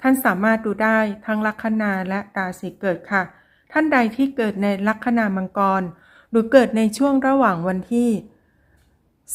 ท่านสามารถดูได้ทั้งลัคนาและราศีเกิดค่ะ ท่านใดที่เกิดในลัคนามังกร หรือเกิดในช่วงระหว่างวันที่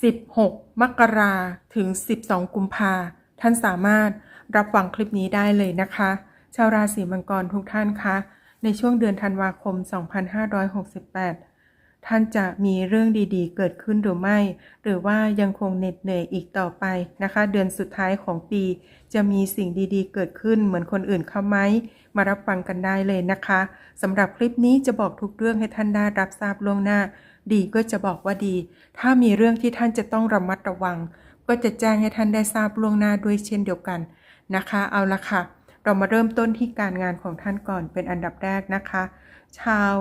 16 มกราถึง 12 กุมภาท่านสามารถรับฟังคลิปนี้ได้เลยนะคะ ชาวราศีมังกรทุกท่านคะ ในช่วงเดือนธันวาคม 2568 ท่านจะมีเรื่องดีๆ เกิดขึ้นหรือไม่ หรือว่ายังคงเหน็ดเหนื่อยอีกต่อไปนะคะ เดือนสุดท้ายของปี จะมีสิ่งดีๆ เกิดขึ้นเหมือนคนอื่นเขาไหมมารับฟังกันได้เลยนะคะสำหรับคลิปนี้จะบอกทุกเรื่องให้ท่านได้รับทราบล่วงหน้า ดีก็จะบอกว่าดี ถ้ามีเรื่องที่ท่านจะต้องระมัดระวัง ก็จะแจ้งให้ท่านได้ทราบล่วงหน้าด้วยเช่นเดียวกันนะคะ เอาละค่ะ เรามาเริ่มต้นที่การงานของท่านก่อนเป็นอันดับแรกนะคะ ชาว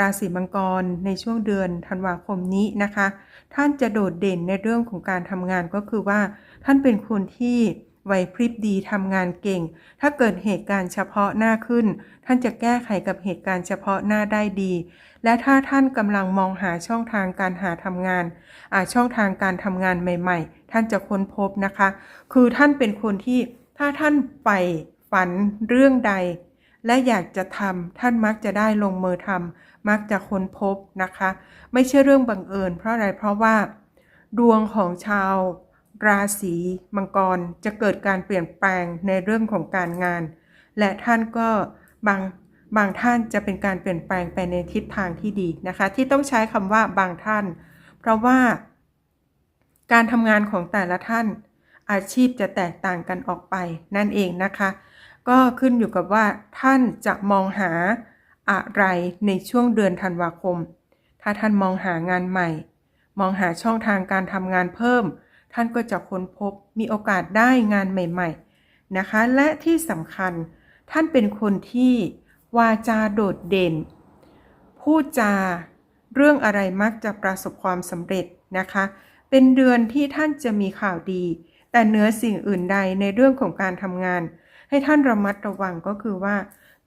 ราศีมังกรในช่วงเดือนธันวาคมนี้นะคะ ท่านจะโดดเด่นในเรื่องของการทำงานก็คือว่า ท่านเป็นคนที่ไหวพริบดีทำงานเก่ง ถ้าเกิดเหตุการณ์เฉพาะหน้าขึ้น ท่านจะแก้ไขกับเหตุการณ์เฉพาะหน้าได้ดี และถ้าท่านกำลังมองหาช่องทางการหาทำงานอาช่องทางการทำงานใหม่ ๆ ท่านจะค้นพบนะคะ คือท่านเป็นคนที่ถ้าท่านใฝ่ฝันเรื่องใด และอยากจะทำท่านมักจะได้ลงมือทำมักจะค้นพบนะคะ ไม่ใช่เรื่องบังเอิญ เพราะอะไรเพราะว่า ดวงของชาว ราศีมังกรจะเกิดการเปลี่ยนแปลงในเรื่องของการงาน และท่านก็บางบางท่านจะเป็นการเปลี่ยนแปลงไปในทิศทางที่ดีนะคะ ที่ต้องใช้คำว่าบางท่าน เพราะว่า การทำงานของแต่ละท่าน อาชีพจะแตกต่างกันออกไปนั่นเองนะคะ ก็ขึ้นอยู่กับว่าท่านจะมองหาอะไรในช่วงเดือนธันวาคม ถ้าท่านมองหางานใหม่ มองหาช่องทางการทำงานเพิ่ม ท่านก็จะค้นพบมีโอกาสได้งานใหม่ ๆ นะคะ และที่สำคัญ ท่านเป็นคนที่วาจาโดดเด่น พูดจาเรื่องอะไรมักจะประสบความสำเร็จนะคะ เป็นเดือนที่ท่านจะมีข่าวดี แต่เหนือสิ่งอื่นใดในเรื่องของการทำงาน ให้ท่านระมัดระวังก็คือว่า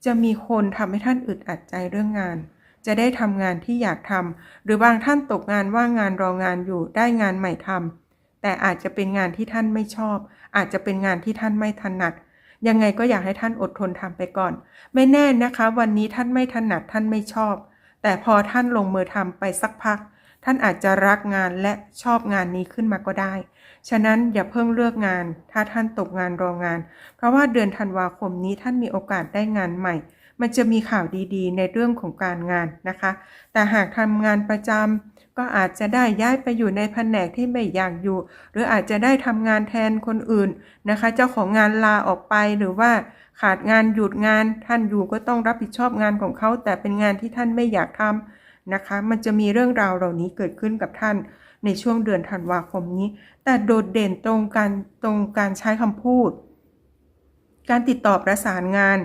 จะมีคนทำให้ท่านอึดอัดใจเรื่องงาน จะได้ทำงานที่อยากทำหรือบางท่านตกงานว่างงานรองานอยู่ได้งานใหม่ทำแต่อาจจะเป็นงานที่ท่านไม่ชอบ อาจจะเป็นงานที่ท่านไม่ถนัดยังไงก็อยากให้ท่านอดทนทำไปก่อน ไม่แน่นะคะ วันนี้ท่านไม่ถนัดท่านไม่ชอบ แต่พอท่านลงมือทำไปสักพัก ท่านอาจจะรักงานและชอบงานนี้ขึ้นมาก็ได้ ฉะนั้นอย่าเพิ่งเลือกงาน ถ้าท่านตกงานรองาน เพราะว่าเดือนธันวาคมนี้ท่านมีโอกาสได้งานใหม่ มันจะมีข่าวดีๆ ในเรื่องของการงานนะคะ แต่หากทำงานประจำก็อาจจะได้ย้ายไปอยู่ในแผนกที่ไม่อยากอยู่ หรืออาจจะได้ทำงานแทนคนอื่นนะคะ เจ้าของงานลาออกไปหรือว่าขาดงานหยุดงานท่านอยู่ก็ต้องรับผิดชอบงานของเขา แต่เป็นงานที่ท่านไม่อยากทำ นะคะ มันจะมีเรื่องราวเหล่านี้เกิดขึ้นกับท่านในช่วงเดือนธันวาคมนี้ แต่โดดเด่นตรงการตรงการใช้คำพูด การติดต่อประสานงาน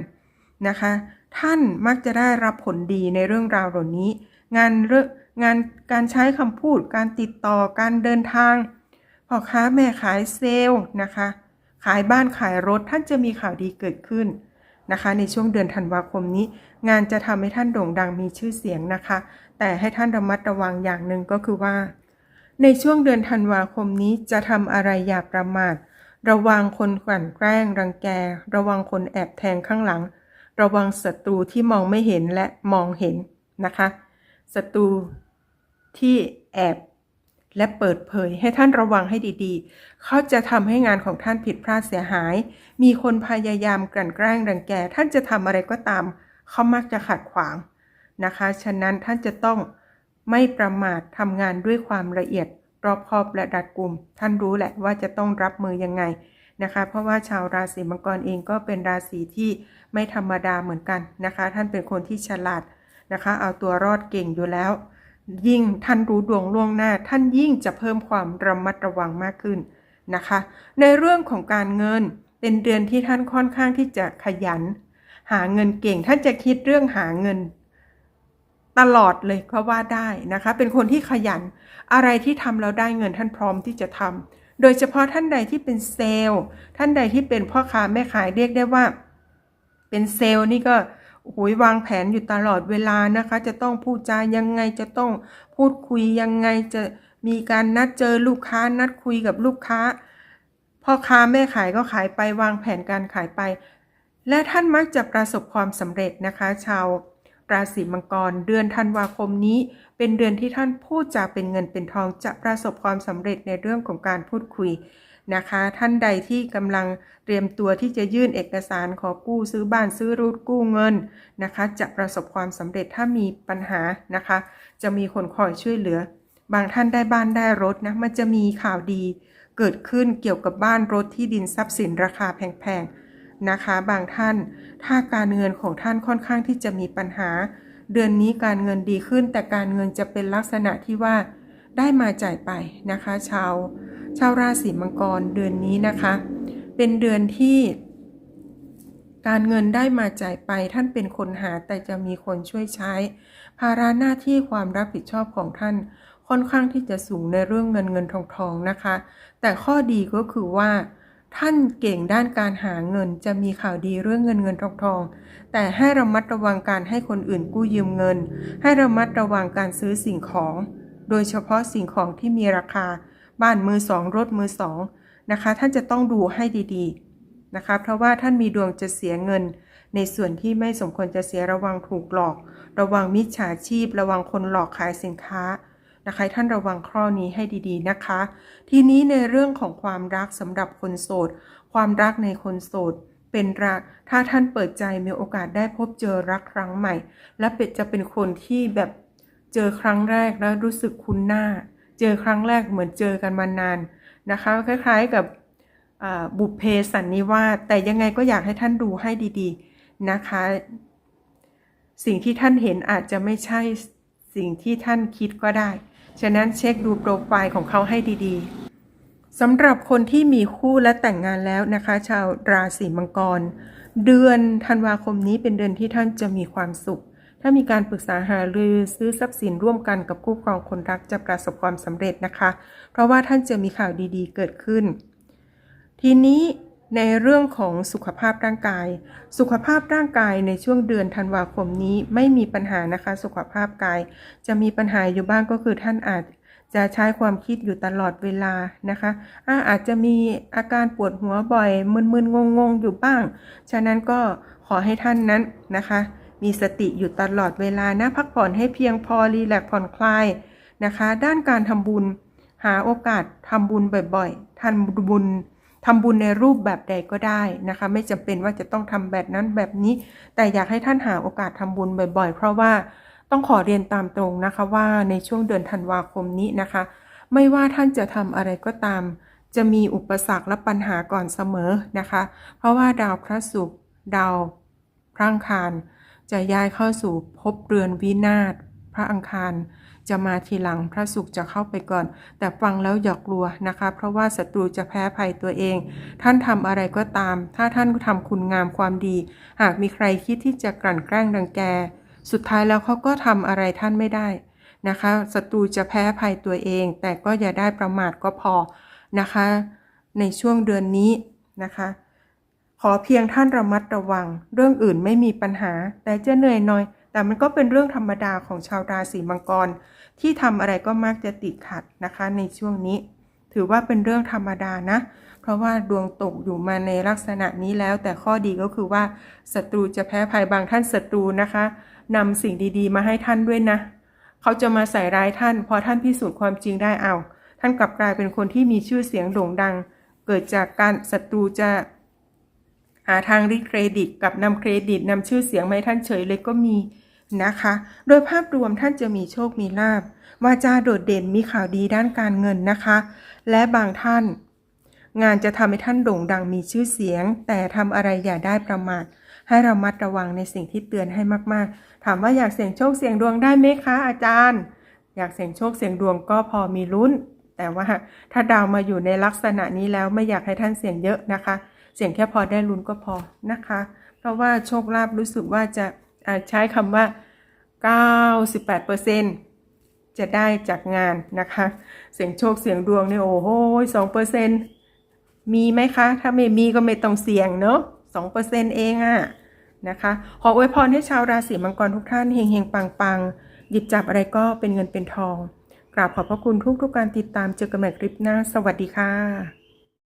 นะคะ ท่านมักจะได้รับผลดีในเรื่องราวเหล่านี้ งานเรื่องงานการใช้คำพูด การติดต่อการเดินทางพ่อค้าแม่ขายเซลล์นะคะ ขายบ้านขายรถท่านจะมีข่าวดีเกิดขึ้น นะคะ ในช่วงเดือนธันวาคมนี้ งานจะทำให้ท่านโด่งดังมีชื่อเสียงนะคะ แต่ให้ท่านระมัดระวังอย่างหนึ่งก็คือว่า ในช่วงเดือนธันวาคมนี้จะทำอะไรอย่าประมาท ระวังคนกลั่นแกล้ง รังแก ระวังคนแอบแทงข้างหลัง ระวังศัตรูที่มองไม่เห็นและมองเห็นนะคะศัตรูที่แอบ และเปิดเผยให้ท่านระวังให้ดีๆ เขาจะทำให้งานของท่านผิดพลาดเสียหาย มีคนพยายามกลั่นแกล้งรังแก ท่านจะทำอะไรก็ตาม เขามักจะขัดขวางนะคะ ฉะนั้นท่านจะต้องไม่ประมาททำงานด้วยความละเอียด รอบคอบและดัดกลุ่ม ท่านรู้แหละว่าจะต้องรับมือยังไงนะคะ เพราะว่าชาวราศีมังกรเองก็เป็นราศีที่ไม่ธรรมดาเหมือนกันนะคะ ท่านเป็นคนที่ฉลาดนะคะ เอาตัวรอดเก่งอยู่แล้ว ยิ่งท่านรู้ดวงล่วงหน้า ท่านยิ่งจะเพิ่มความระมัดระวังมากขึ้นนะคะ ในเรื่องของการเงินเป็นเดือนที่ท่านค่อนข้างที่จะขยัน หาเงินเก่งท่านจะคิดเรื่องหาเงิน ตลอดเลยก็ว่าได้นะคะ เป็นคนที่ขยัน อะไรที่ทำแล้วได้เงินท่านพร้อมที่จะทำโดยเฉพาะท่านใดที่เป็นเซลล์ ท่านใดที่เป็นพ่อค้าแม่ขายเรียกได้ว่า เป็นเซลล์นี่ก็ โอ้โหยวางแผนอยู่ตลอดเวลานะคะ จะต้องพูดจายังไงจะต้องพูดคุยยังไงจะมีการนัดเจอลูกค้านัดคุยกับลูกค้าพ่อค้าแม่ขายก็ขายไปวางแผนการขายไป และท่านมักจะประสบความสำเร็จนะคะ ชาวราศีมังกร เดือนธันวาคมนี้ เป็นเดือนที่ท่านพูดจาเป็นเงินเป็นทองจะประสบความสำเร็จในเรื่องของการพูดคุย นะคะ ท่านใดที่กำลังเตรียมตัวที่จะยื่นเอกสารขอกู้ซื้อบ้านซื้อรถกู้เงินนะคะ จะประสบความสำเร็จถ้ามีปัญหานะคะ จะมีคนคอยช่วยเหลือ บางท่านได้บ้านได้รถนะมันจะมีข่าวดี เกิดขึ้นเกี่ยวกับบ้านรถที่ดินทรัพย์สินราคาแพงๆนะคะ บางท่าน ถ้าการเงินของท่านค่อนข้างที่จะมีปัญหา เดือนนี้การเงินดีขึ้น แต่การเงินจะเป็นลักษณะที่ว่าได้มาจ่ายไปนะคะ ชาว ชาวราศีมังกรเดือนนี้นะคะ เป็นเดือนที่การเงินได้มาจ่ายไปท่านเป็นคนหาแต่จะมีคนช่วยใช้ ภาระหน้าที่ความรับผิดชอบของท่าน ค่อนข้างที่จะสูงในเรื่องเงินเงินทองทองนะคะ แต่ข้อดีก็คือว่า ท่านเก่งด้านการหาเงินจะมีข่าวดีเรื่องเงินเงินทองทอง แต่ให้ระมัดระวังการให้คนอื่นกู้ยืมเงิน ให้ระมัดระวังการซื้อสิ่งของ โดยเฉพาะสิ่งของที่มีราคา บ้านมือสองรถมือสองนะคะ ท่านจะต้องดูให้ดีๆนะคะ เพราะว่าท่านมีดวงจะเสียเงิน ในส่วนที่ไม่สมควรจะเสียระวังถูกหลอก ระวังมิจฉาชีพ ระวังคนหลอกขายสินค้านะคะท่านระวังข้อนี้ให้ดีๆนะคะ ทีนี้ในเรื่องของความรักสำหรับคนโสด ความรักในคนโสดเป็นรัก ถ้าท่านเปิดใจมีโอกาสได้พบเจอรักครั้งใหม่ และเป็ดจะเป็นคนที่แบบเจอครั้งแรกแล้วรู้สึกคุ้นหน้า เจอครั้งแรกเหมือนเจอกันมานานนะคะคล้ายๆกับบุพเพสันนิวาสแต่ยังไงก็อยากให้ท่านดูให้ดีๆนะคะ สิ่งที่ท่านเห็นอาจจะไม่ใช่สิ่งที่ท่านคิดก็ได้ ฉะนั้นเช็คดูโปรไฟล์ของเขาให้ดีๆสำหรับคนที่มีคู่และแต่งงานแล้วนะคะ ชาวราศีมังกร เดือนธันวาคมนี้เป็นเดือนที่ท่านจะมีความสุข ถ้ามีการปรึกษาหารือซื้อทรัพย์สินร่วมกันกับคู่ครองคนรักจะประสบความสำเร็จนะคะ เพราะว่าท่านจะมีข่าวดีๆ เกิดขึ้น ทีนี้ในเรื่องของสุขภาพร่างกาย สุขภาพร่างกายในช่วงเดือนธันวาคมนี้ไม่มีปัญหานะคะ สุขภาพกาย จะมีปัญหาอยู่บ้างก็คือท่านอาจจะใช้ความคิดอยู่ตลอดเวลานะคะอาอาจจะมีอาการปวดหัวบ่อยมึนๆงงๆอยู่บ้าง ฉะนั้นก็ขอให้ท่านนั้นนะคะ มีสติอยู่ตลอดเวลานะพักผ่อนให้เพียงพอรีแลกผ่อนคลายนะคะ ด้านการทำบุญหาโอกาสทำบุญบ่อยๆทำบุญทำบุญในรูปแบบใดก็ได้นะคะ ไม่จำเป็นว่าจะต้องทำแบบนั้นแบบนี้ แต่อยากให้ท่านหาโอกาสทำบุญบ่อยๆ เพราะว่าต้องขอเรียนตามตรงนะคะว่าในช่วงเดือนธันวาคมนี้นะคะ ไม่ว่าท่านจะทำอะไรก็ตาม จะมีอุปสรรคและปัญหาก่อนเสมอนะคะ เพราะว่าดาวพระศุกร์ดาวพระอังคาร จะย้ายเข้าสู่ภพเรือนวินาศพระอังคารจะมาทีหลังพระศุกร์จะเข้าไปก่อน แต่ฟังแล้วอย่ากลัวนะคะ เพราะว่าศัตรูจะแพ้ภัยตัวเอง ท่านทำอะไรก็ตาม ถ้าท่านทำคุณงามความดี หากมีใครคิดที่จะกลั่นแกล้งดังแก สุดท้ายแล้วเขาก็ทำอะไรท่านไม่ได้นะคะศัตรูจะแพ้ภัยตัวเอง แต่ก็อย่าได้ประมาทก็พอนะคะ ในช่วงเดือนนี้นะคะ ขอเพียงท่านระมัดระวัง เรื่องอื่นไม่มีปัญหา แต่จะเหนื่อยหน่อย แต่มันก็เป็นเรื่องธรรมดาของชาวราศีมังกร ที่ทำอะไรก็มักจะติดขัดนะคะ ในช่วงนี้ ถือว่าเป็นเรื่องธรรมดานะ เพราะว่าดวงตกอยู่มาในลักษณะนี้แล้ว แต่ข้อดีก็คือว่าศัตรูจะแพ้ภัยบางท่านศัตรูนะคะนำสิ่งดีๆ มาให้ท่านด้วยนะ เขาจะมาใส่ร้ายท่าน พอท่านพิสูจน์ความจริงได้เอา ท่านกลับกลายเป็นคนที่มีชื่อเสียงโด่งดัง เกิดจากการศัตรูจะ หาทางริเครดิตกับนำเครดิตนำชื่อเสียงมาให้ท่านเฉยเลยก็มีนะคะ โดยภาพรวมท่านจะมีโชคมีลาบวาจาโดดเด่นมีข่าวดีด้านการเงินนะคะ และบางท่าน งานจะทำให้ท่านโด่งดังมีชื่อเสียง แต่ทำอะไรอย่าได้ประมาทให้เรามัดระวังในสิ่งที่เตือนให้มาก ๆ ถามว่าอยากเสี่ยงโชคเสี่ยงดวงได้ไหมคะอาจารย์ อยากเสี่ยงโชคเสี่ยงดวงก็พอมีลุ้น แต่ว่าถ้าดาวมาอยู่ในลักษณะนี้แล้วไม่อยากให้ท่านเสี่ยงเยอะนะคะ เสี่ยงแค่พอได้ลุ้นก็พอนะคะ เพราะว่าโชคลาภรู้สึกว่าจะาใช้คำว่า 98%จะได้จากงานนะคะ เสียงโชคเสียงดวงเนี่ยโอ้โห2%มีไหมคะ ถ้าไม่มีก็ไม่ต้องเสี่ยงเนอะ2%เอเองอะนะคะ ขออวยพรให้ชาวราศีมังกรทุกท่านเฮงๆปังๆหยิบจับอะไรก็เป็นเงินเป็นทอง กราบขอบพระคุณทุกๆการติดตามเจอกันใหม่คลิปหน้า สวัสดีค่ะ